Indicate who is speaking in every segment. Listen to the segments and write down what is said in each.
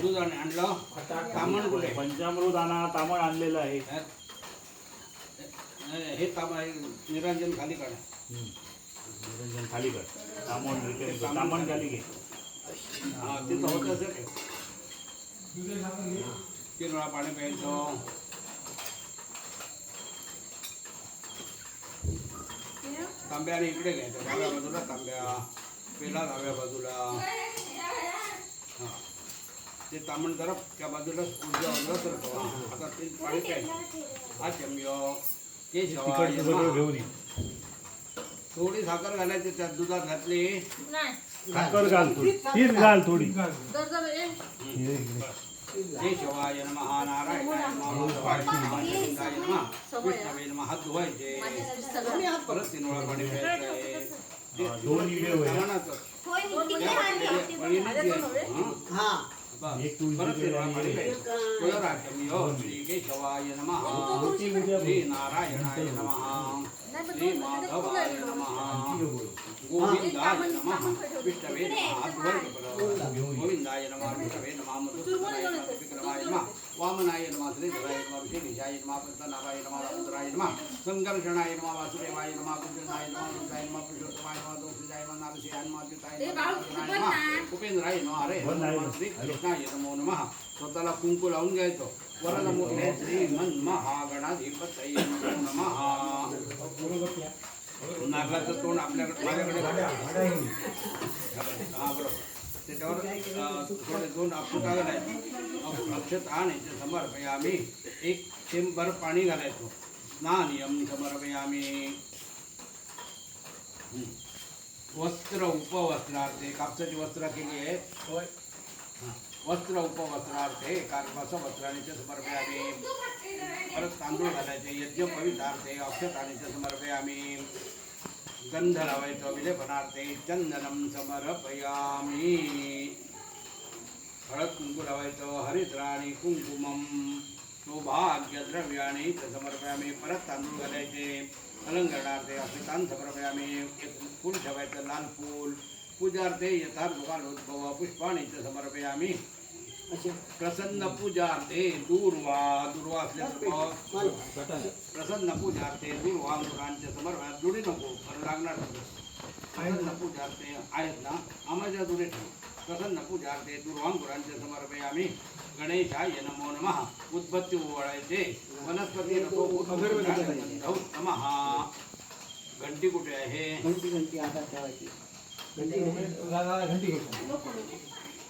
Speaker 1: दूध आणि आणलं तामण कुठे
Speaker 2: पंचामृत आणा तामण आणलेलं आहे
Speaker 1: हे तामण निरंजन खाली काढा.
Speaker 2: निरंजन खाली कर तामण. तामण खाली घे
Speaker 1: हा ते तर होत असेल पाणी प्यायचं तांब्याने इकडे घ्यायचं. डाव्या बाजूला तांब्या पेला डाव्या बाजूला. हा. ते तामण जरा त्या बाजूला उजव्या बाजूला सरकवा आता ते पाणी प्यायचं. हा चम्य ते थोडी साखर घालायची त्यात दुधात घातली.
Speaker 3: नाही.
Speaker 2: साखर घाल थोडी. तीच घाल थोडी. જય
Speaker 1: શિવાય નમ નારાયણાય નમ શિવાય નમ.
Speaker 2: વિષ્ણવે નમ
Speaker 1: હદ્વાય જય પરસ્તીનો
Speaker 2: પડી
Speaker 1: જય
Speaker 2: ધોની
Speaker 1: બે હોય. હા. శ్రీకేశవాయ नमः శ్రీనారాయణాయ नमः శ్రీమాధవాయ నమ గోవిందాయ నమ విష్ణవే నమ గోవిందాయ नमः విష్ణవే నమ మధుసూదనాయ నమ वामनाय नमः श्रीधराय नमः विशेषाय नमः पद्मनाभाय नमः रामचंद्राय नमः संकर्षणाय नमः वासुदेवाय नमः कुंजनाय नमः मुक्ताय नमः पुरुषोत्तमाय नमः दोषिताय नमः नारसिंहाय नमः अच्युताय नमः
Speaker 3: पण
Speaker 1: नमः
Speaker 3: ना.
Speaker 1: उपेंद्राय नमः हरे नमः. श्री कृष्णाय नमो नमः स्वतःला कुंकू लावून घ्यायचं वरण मोठे श्रीमन महागणाधिपतय नमो नमः नारळाचं तोंड आपल्याकडे माझ्याकडे हा बरोबर त्याच्यावर थोडे दोन अक्षतावर आहे अक्षत आण याचे समर्पयामी. एक थेंबर पाणी घालायचो. स्नान यम समर्पयामी. वस्त्र उपवस्त्रार्थे. कापसाची वस्त्र केली आहे. होय. वस्त्र उपवस्त्रार्थे. कारपास वस्त्रानेचे आम्ही परत तांदूळ घालायचे. यज्ञ पवित्रार्थे. अक्षतानेचे आम्ही गंध लावायचं विलेपनार्थे चंदनम समर्पयामी। हळद कुंकू लावायचं हरिद्राणी कुंकुमम सौभाग्यद्रव्याणी च समर्पयामि परत तांदूळ घालायचे अलंकरणार्थे अक्षतान समर्पयामि एक फूल ठेवायचं लाल फूल पूजार्थे यथार्थ कालोद्भव पुष्पाणी च समर्पयामि। प्रसन्न पूजार्थे दूर्वा दूर्वा प्रसन्न पूजार्थे दूर्वा मुलांच्या समर्पयात जुडी नको खरं लागणार. प्रसन्न पूजार्थे आहेत ना आम्हाला जुडे ठेव प्रसन्न पूजार्थे दुर्वांकुरांचे समर्पयामी गणेशाय नमो नमः. उद्बत्ती ओवाळायचे वनस्पती नको नमः. घंटी कुठे आहे?
Speaker 4: घंटी घंटी आता ठेवायची. व्हिडिओवर. लागते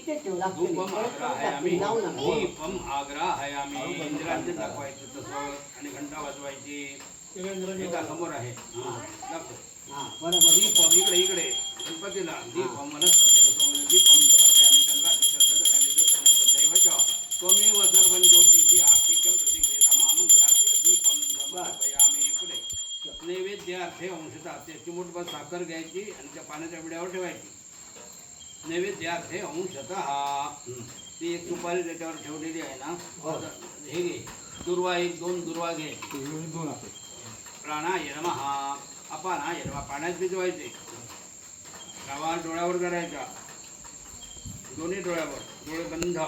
Speaker 4: इथे ठेवला भूपम आग्रा है
Speaker 1: आम्ही लावू दाखवायचं तसं आणि घंटा वाजवायची. एका समोर आहे. दाखव.
Speaker 4: हां बरोबर
Speaker 1: दीपम इकडे इकडे. गणपतीला. दीपम वनस्पती बसवलं दीपम जबाबदारी आम्ही चंद्राची दैवच्या कमी वसर्वन ज्योतीची आरती कम प्रतिक्रिया महामंगला दीपम जबाबदारी पुढे. नैवेद्य अर्थे अंशता त्याची मुठभर साखर घ्यायची आणि त्या पाण्याच्या विड्यावर ठेवायची. नैवेद्यार्थे अंशत. ती एक सुपारी त्याच्यावर ठेवलेली आहे ना. हे. घे. दुर्वा एक दोन दुर्वा घे. प्राणाय नमः. अपानाय नमः. पाण्यात भिजवायचे. गावा डोळ्यावर करायच्या दोन्ही डोळ्यावर. डोळे बंद.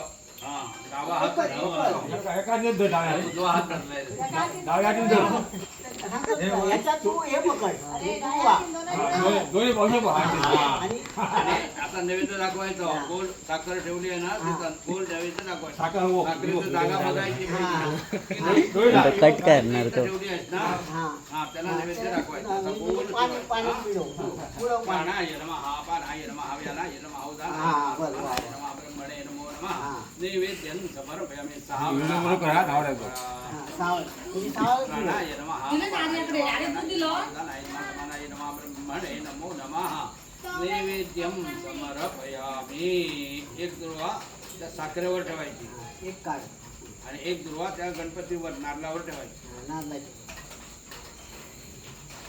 Speaker 4: याचा तू हे पकड
Speaker 1: आता नैवेद्य दाखवायचो गोल साखर ठेवली आहे ना गोल नैवेद्य दाखवायचं जागा बघायची
Speaker 5: कट करणार
Speaker 1: ठेवली आहे ना त्याला नैवेद्य दाखवायचं गोल
Speaker 4: पाणी हा
Speaker 1: पान
Speaker 4: हा
Speaker 1: येणं हा याला येणं
Speaker 4: हा.
Speaker 1: नैवेद्यं समर्पयामि
Speaker 6: नमः.
Speaker 4: हा,
Speaker 1: नमः ब्रह्मणे नमो नमः एक दुर्वा त्या साखरेवर ठेवायची
Speaker 4: एक काढ
Speaker 1: आणि एक दुर्वा त्या गणपतीवर नारळावर ठेवायची
Speaker 4: नारळाची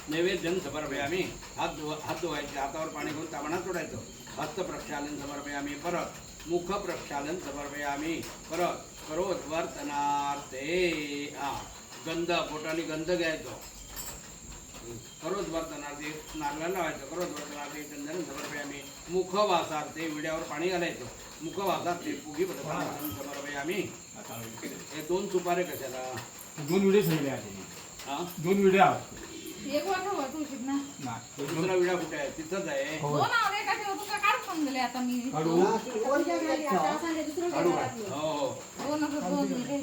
Speaker 1: नैवेद्यम समर्पयामी हात धुवा हात धुवायचे हातावर पाणी घेऊन तामणात सोडायचं हस्त प्रक्षालन समर्पयामी परत मुख प्रक्षालन समर्पयामी। परत करोत वर्तनार्थे हा गंध पोटाने गंध घ्यायचो। करोत वर्तनार्थे नारळा लावायचं करोत वर्तनार्थे चंदन समर्पयामी। मुख वासार्थे विड्यावर पाणी घालायचं. मुख वासार्थे समर्पयामी. हे दोन सुपारे कशाला?
Speaker 2: दोन आहे.
Speaker 1: हा?
Speaker 2: दोन व्हिडिओ
Speaker 3: एक वाटा हो तुळशीत ना.
Speaker 1: दुसरा विडा कुठे आहे? तिथंच आहे.
Speaker 2: हो.
Speaker 3: दोन आवडे का ठेव तुका काढून पण दिले आता मी.
Speaker 2: काढू.
Speaker 4: कोणत्या
Speaker 3: खाली आता
Speaker 4: ठेवा?
Speaker 3: सांगे दुसरं
Speaker 2: काढू
Speaker 3: काय
Speaker 2: का?
Speaker 3: घातलं.
Speaker 1: हो.
Speaker 3: दोन दोन दिले.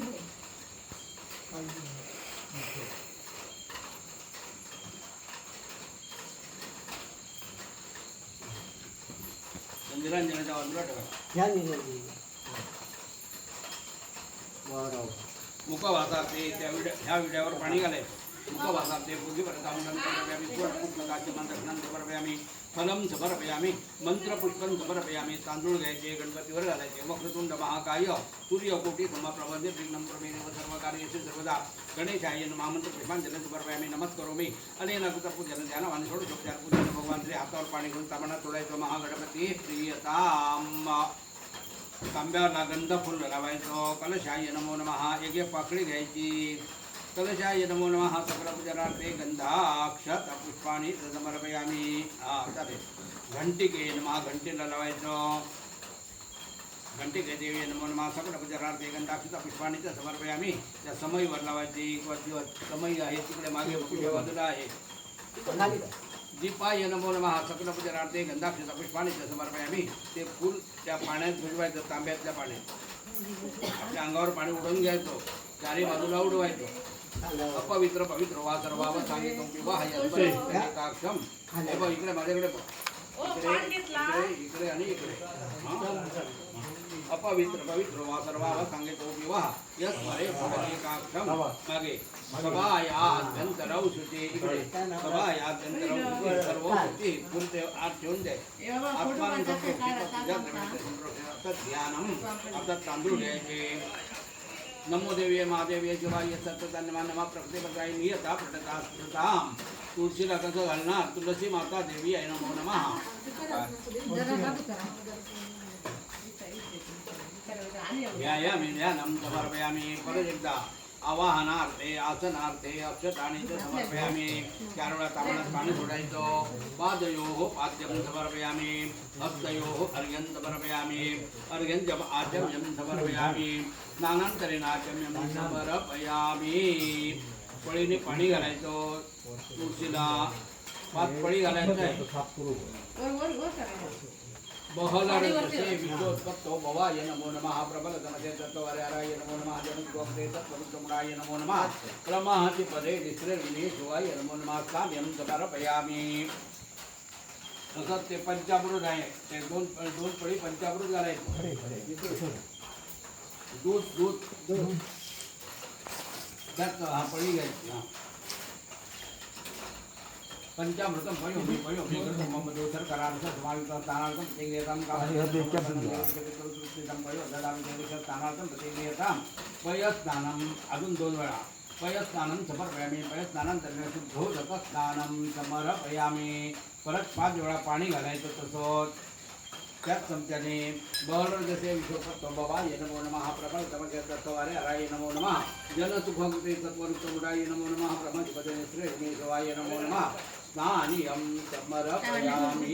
Speaker 1: निरंजनाच्या बाजूला ठेवा. वासात ते त्या विड्या ह्या विड्यावर पाणी घालायचं. समर्पयामी फलम समर्पयामी मंत्रपुष्पम समर्पयामी तांदूळ घ्यायचे गणपतीवर घालायचे वक्रतुंड महाकाय सूर्यकोटी समप्रबंध विघ्नं प्रमेण सर्व कार्येषु सर्वदा, गणेशाय महामंत्र पुष्पांजली समर्पयामी नमस्करोमी। अनेन कृतपूजन ध्यानवान षोडशोपचार पूजन भगवान श्री हातावर पाणी घेऊन तामणात सोडायचं महागणपती, प्रियताम। तांब्याला गंध फुल लावायचं कलशाय नमो नमः एक पाकळी घ्यायची कलशाय नमो नमः सकल पूजनार्थे गंधाक्षत पुष्पाणी समर्पयामी हा चालेल घंटिके नमः घंटेला लावायचं घंटिके देवी नमो नमः सकल पूजनार्थे गंधाक्षत पुष्पाणी समर्पयामी। त्या समईवर लावायची किंवा दिवस समई आहे मागे बाजूला
Speaker 4: खाली
Speaker 1: दीपाय नमो नमः सकल पूजनार्थे गंधाक्षत पुष्पाणी समर्पयामी फुल पाण्यात आपल्या अंगावर पाणी उडवून घ्यायचं, चारी बाजूला उडवायचं.
Speaker 4: खाली.
Speaker 1: अपवित्र पवित्र वा सर्वाव सांगितलं विवाह यंत्रक्षम हे बघ इकडे माझ्याकडे बघ. इकडे. इकडे आणि इकडे अपवित्र पवित्र वा सर्वाव सांगितलं विवाह यस परे एकाक्षम मागे सभायाभ्यंतरौ शुची इकडे सभायाभ्यंतरौ शुची सर्व शुची पुरते आत ठेवून दे
Speaker 3: ए बाबा, फ़ोटो
Speaker 1: आत्मान
Speaker 3: काढतात ते काय राहतात का?
Speaker 1: ध्यानम आता तांदूळ घ्यायचे नमो देवी महादेवी शिवाय सत्यधन्यमान नमा प्रकृतीपदाय नियता प्रटता तुलसी तुळशीला कसं तुलसी माता देवी आहे नमो नम. व्यायामी ध्यानं समर्पयामी परत आवाहनार्थे आसनार्थे अक्षताणी च समर्पयामी। चार वेळा तांबड्यात पाणी सोडायचं पादयो पाद्यं समर्पयामी। हस्तयो अर्घ्यं समर्पयामी। अर्घ्यं आचम्यं समर्पयामी। स्नानांतरेण आचम्यं समर्पयामी पळीने पाणी घालायचं तुळशीला पाच पळी घालायचं आहे
Speaker 3: वर वर वर करायचं.
Speaker 1: बहलरजसे विश्वोत्पत्तो भवाय नमो नमः प्रबलतमसे तत्त्ववर्याराय नमो नमः जगद्गोप्ते तत्त्वविक्रमणाय नमो नमः क्रमहति पदे निःश्रेर्विनेशुवाय नमो नमः साम्यं समर्पयामि। तसंच ते पंचामृत आहे ते दोन दोन पळी पंचामृत घालायचं दूध दूध. त्यात हा पळी घ्यायची हा. पंचामृतम पयोमि पयोमि मम दोषर करांश समावित स्थानार्थम प्रतिक्रियताम कामकृतिकम पयो ददामि देवशर स्थानार्थम प्रतिक्रियताम पयस्नानम अजून दोन वेळा पयस्नानं समर्पयामी पयस्नानानंतर शुद्धोदक स्नानं समर्पयामी। परत पाच वेळा पाणी घालायचं तसंच त्याच चमच्याने बहर जसे विश्वपत्व नमो नमः प्रबल तमके तत्वारे हराय नमो नमः। जन सुखकृते सत्वरुक्तमुडाय नमो नमः ब्रह्मपदे श्रेष्ठे शिवाय नमो नमः। नान्यं समर्पयामि।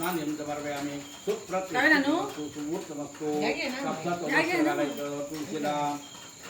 Speaker 1: नान्यं समर्पयामि। सुप्रत्येक सुमूर्तमस्तु
Speaker 3: सप्ततमस्तु
Speaker 1: घालायचं तुळशीला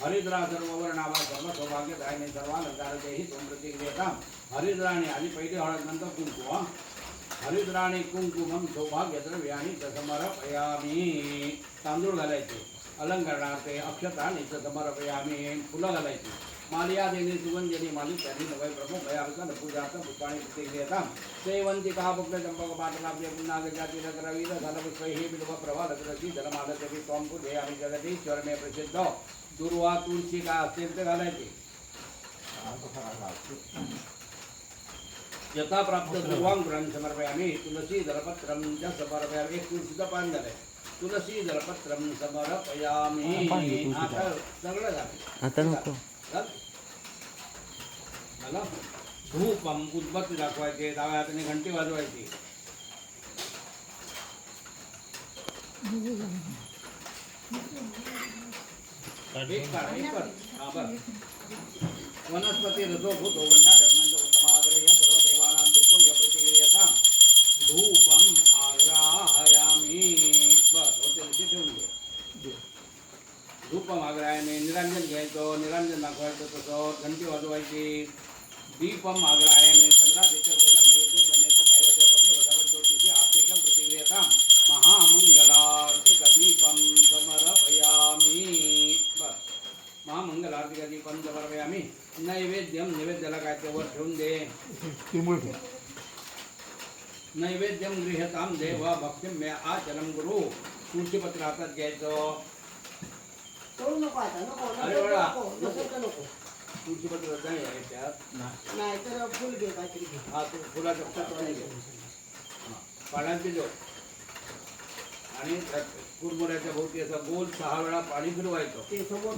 Speaker 1: हरिद्रा सर्ववर्णावा सर्व सौभाग्यदायिनी सर्वालंकारदेही त्वं हरिद्राणी आधी पहिली हळद नंतर कुंकू हरिद्राणी कुंकुमम सौभाग्यद्रव्याणी च समर्पयामी। तांदूळ घालायचे अलंकरणार्थे अक्षतानि च समर्पयामी। फुलं घालायची मालियादेवी सुगंजनी मालिकानी नवय प्रमुख भयार्कन पूजार्थ पुष्पाणि प्रतिक्रियतां सेवन्तिका भक्त चंपक पाटलाभ्य पुन्नागजाति रवीर धनपुष्पैः बिल्व प्रभालकृषी जलमालकवी त्वं पूजयामि जगदीश्वर मे प्रसिद्ध। दुर्वा तुळशी का असेल ते घालायची. यथा प्राप्त दुर्वांकुरं समर्पयामि. तुलसी दलपत्रं च समर्पयामि. एक तुळशीचं पान झालंय. तुलसी दलपत्रं समर्पयामी. आता सगळं झालं.
Speaker 5: आता नको.
Speaker 1: झालं? उदबत्ती दाखवायचे. डाव्या हाताने घंटी वाजवायची. हा. वनस्पती रजो भूतो गंडा धर्मंत उत्तमाग्रह सर्व देवानां दुःखो य प्रतिक्रियता धूपम आग्राहयामी बस आग्रायाने निरांजन घ्यायचं निरांजन तसं घंटी वाजवायची दीपम दैवत्य पदे वधवत ज्योतिषी आर्थिकम प्रतिक्रियता महामंगलार्थिक दीपम समर्पयामी महामंगलार्थिक दीपम समर्पयामी नैवेद्यम नैवेद्याला काय ते वर ठेवून दे. नैवेद्यम गृहताम देव भक्तिम मे आचरम गुरु. तुळशीपत्र हातात घ्यायचं.
Speaker 4: करू नको आता नको
Speaker 1: अरे
Speaker 4: नको
Speaker 1: बाळा.
Speaker 4: नको.
Speaker 1: तुळशीपत्र नाही आहे त्यात.
Speaker 4: नाही तर फुल घे काहीतरी घे.
Speaker 1: हा तू फुलाचा पत्र नाही घे. हा, पाण्याची जो आणि त्यात कुरमुऱ्याच्या भोवती असा गोल सहा वेळा पाणी फिरवायचं.
Speaker 4: ते समोर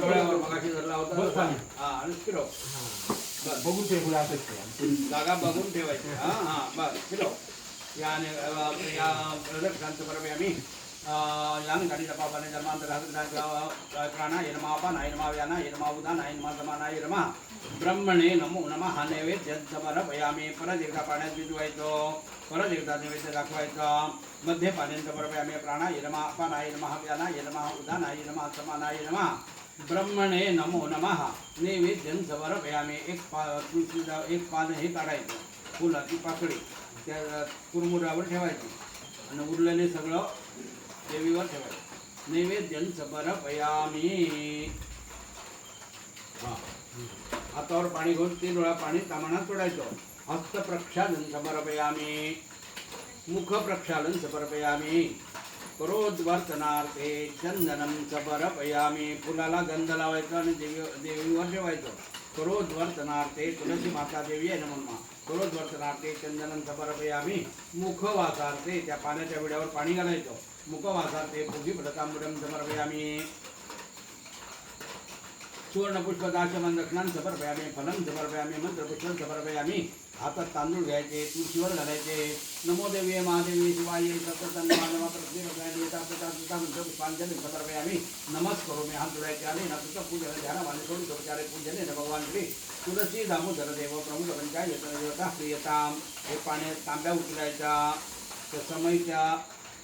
Speaker 1: डोळ्यावर मगाशी धरला होता. हा आणि फिरव. बस.
Speaker 7: बघून ते असंच ठेव.
Speaker 1: जागा बघून ठेवायची. हा हा बस. फिरव. याने अ, या परमे आम्ही यान गाडी पापाने जन्मांतर प्राणा यनमा अपाना यनमा व्याना यनमा उदाना यनमा समाना यनमा ब्रह्मणे नमो नमः हा नैवेद्य समर्पयामी परत एकदा पाण्यात भिजवायचं परत एकदा नैवेद्य दाखवायचा मध्ये पाण्याचं परमे प्राणा यनमा अपाना यनमा व्याना यनमा उदाना यनमा समाना यनमा ब्रह्मणे नमो नमः नैवेद्यं समर्पयामी एक पा तुळशीचा एक पान हे काढायचं फुलाची पाकळी त्या कुरमुरावर ठेवायची आणि उरलेले सगळं देवीवर ठेवायचं. नैवेद्यं समर्पयामी हा. हातावर पाणी घेऊन तीन वेळा पाणी तामणात सोडायचं. हस्त प्रक्षालन समर्पयामी मुख प्रक्षालन समर्पयामी करोद्वर्तनार्थे चंदनम समर्पयामी फुलाला गंध लावायचा आणि देवी देवीवर ठेवायचं. करोद्वर्तनार्थे तुलसी माता देवी आहे ना म्हणून करोद्वर्तनार्थे चंदनम समर्पयामी मुखवासार्थे त्या पाण्याच्या विड्यावर पाणी घालायचं. मुखवासार्थे पुगी प्रतांबुडम समर्पयामी। सुवर्णपुष्पदाचमन दक्षिणां समर्पयामी, फलं समर्पयामी, मंत्रपुष्पं समर्पयामी, हातात तांदूळ घ्यायचे तुळशीवर घालायचे, नमो देवी, महादेवी, शिवाय प्रतिरगायनी पुष्पांजली समर्पयामी। नमस् करोमि हात जोडायचे, आले ना तुझं पूजन, ध्यान वाले सोडून सोपचारे पूजने न, भगवान श्री तुलसी, दामोदर देव, प्रमुख पंचायत देवता प्रियताम हे पाण्यात तांब्या उचलायच्या, त्या समईच्या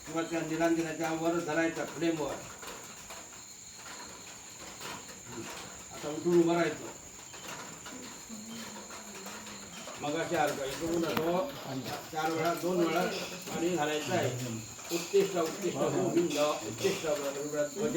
Speaker 1: किंवा त्या निरांजनाच्या वर धरायचा फ्लेमवर आता उठून उभं राहायचं. मग चार इकडून चार वेळा दोन वेळा पाणी घालायचं आहे. उत्तिष्ठ उत्तिष्ठ गोविंद, उत्तिष्ठ ध्वज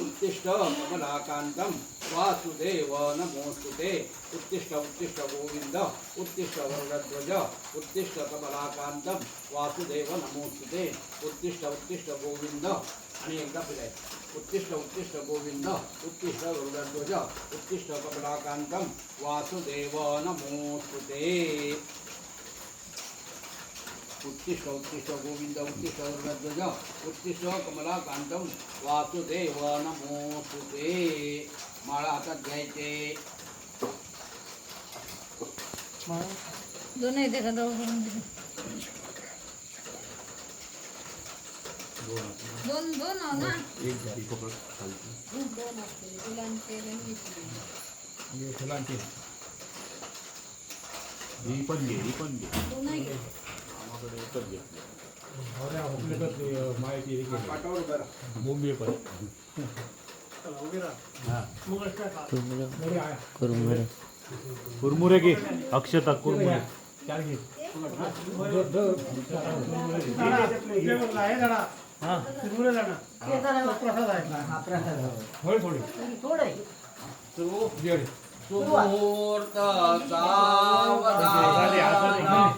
Speaker 1: उत्तिष्ठ कमलाकांतम वासुदेव नमोस्तुते उत्तिष्ठ उत्तिष्ठ गोविंद, उत्तिष्ठ वरुणध्वज उत्तिष्ठ कमलाकांतम वासुदेव नमोस्तुते उत्तिष्ठ उत्तिष्ठ गोविंद। आणि एकदा फिरायचं उत्तिष्ठ उत्तिष्ठ गोविंद, उत्तिष्ठ गरुडध्वज उत्तिष्ठ कमलाकांतम वासुदेव नमोस्तुते उत्तिष्ठ उत्तिष्ठ गोविंद उत्तिष्ठ गरुडध्वज उत्तिष्ठ कमलाकांतम। वासुदेव नमोस्तुते माळा हातात घ्यायचे.
Speaker 3: दोन येते का दोन दोन दोन हो ना. दोन असते फुलांचे.
Speaker 7: आणि फुलांची.
Speaker 2: ही पण घे ही पण घे.
Speaker 3: का?
Speaker 2: कुरमुरे घे अक्षता कुरमुरे.
Speaker 7: थोडी थोडी
Speaker 1: सावधान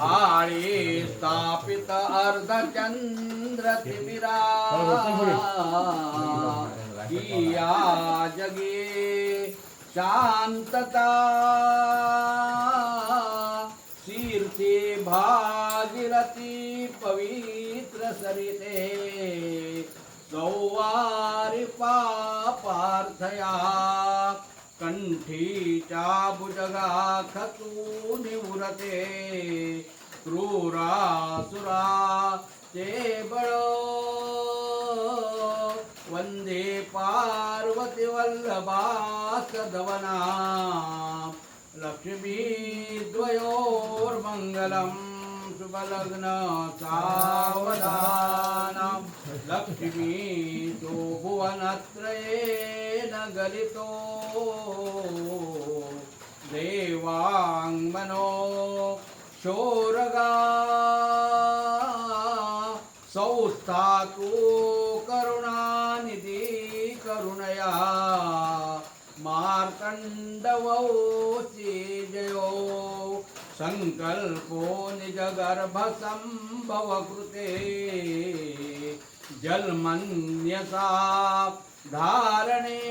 Speaker 1: आळी स्थापित अर्धचंद्र तिमिरा किया जगे शांतता. शीर्षे भागीरथी पवित्र सरिते. सौवारि पापार्थया. कंठीच्या भुजगा खतू निवृते क्रूरासुरा ते बळ वंदे पार्वती वल्लभा શુભલગ્ન સાવધાનમ લક્ષ્મી તો ભુવનત્રયેન ગલિતો દેવાંગમનો શોરગા સૌસ્થાકો કરુણાનિધિ કરુણયા માર્કંડવો ચેજયો सङ्कल्पो निजगर्भसम्भव कृते जन्मन्यसा धारणे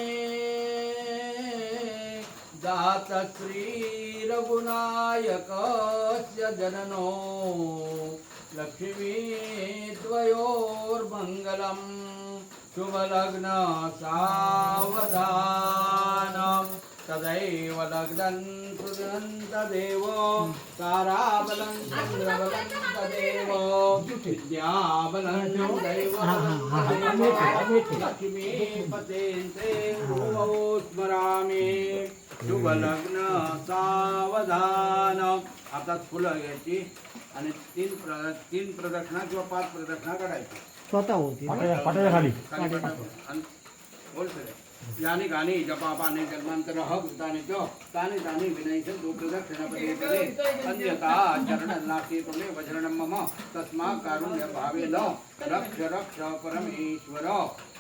Speaker 1: जात श्रीरघुनायकस्य जननो लक्ष्मी द्वयोर्मङ्गलं शुभलग्न सावधानं तदैव लग्नं सुदन्तदेव ताराबलं विद्याबलं तदेव लक्ष्मीपतेन्ते स्मरामि शुभलग्न सावधान आता फुलं घ्यायची आणि तीन प्र तीन प्रदक्षिणा किंवा पाच प्रदक्षिणा काढायची
Speaker 4: स्वतः होती?
Speaker 2: पाटाच्या खाली
Speaker 1: आणि बोल सगळे. यानी गाणी जपापाने जन्मांतर ह भूतानि च तानि तानि विनयचं दो प्रदक्षिणापदे पदे अन्यथा चरण नास्ति तुमे वज्रणं मम तस्मा कारुण्य भावेन रक्ष रक्ष परमेश्वर।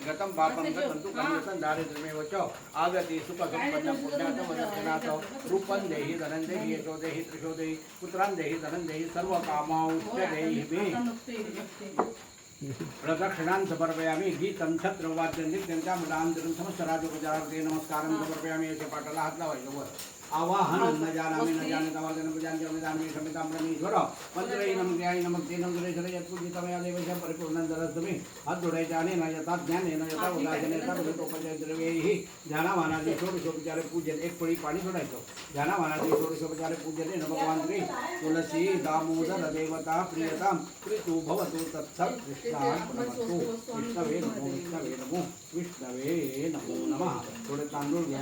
Speaker 1: गतं पापं गतन्तु कन्यतं दारिद्र्यमेव च। आगते सुखसम्पन्नं पुण्यातं वदक्षिणात् रूपं देहि धनं देहि यशो देहि त्रिशो देहि पुत्रान् देहि धनं देहि सर्वकामौश्च देहि मे। प्रदक्षिणां समर्पयामि गीतं छत्रवाद्यं नित्यं च मुलान्तरं समस्त राजोपचारार्थे नमस्कारं समर्पयामि याच्या पाठाला हात लावायचं वर आवाहन न जानामि न जाने जाणता वादन प्रजान्य जानामि समितां ब्रह्मेश्वर मंत्रैनं ज्ञाय नमस्तेनं गुरेश्वर यत्पूजितमया देवस्य परिपूर्णं दरस्तुमि हात जोडायचे आणि न यथा ज्ञानेन यथा उदासीन यथा भूतोपचय द्रव्यैः ध्यानामानादी षोडशोपचारे पूजन एक पळी पाणी सोडायचं ध्यानामानादी षोडशोपचारे पूजने न भगवान श्री तुलसी दामोदर देवता प्रियतां प्रीतु भवतु तत्सत् कृष्णार्पणमस्तु विष्णवे नमो विष्णवे नमो विष्णवे नमो नमः थोडे तांदूळ घ्या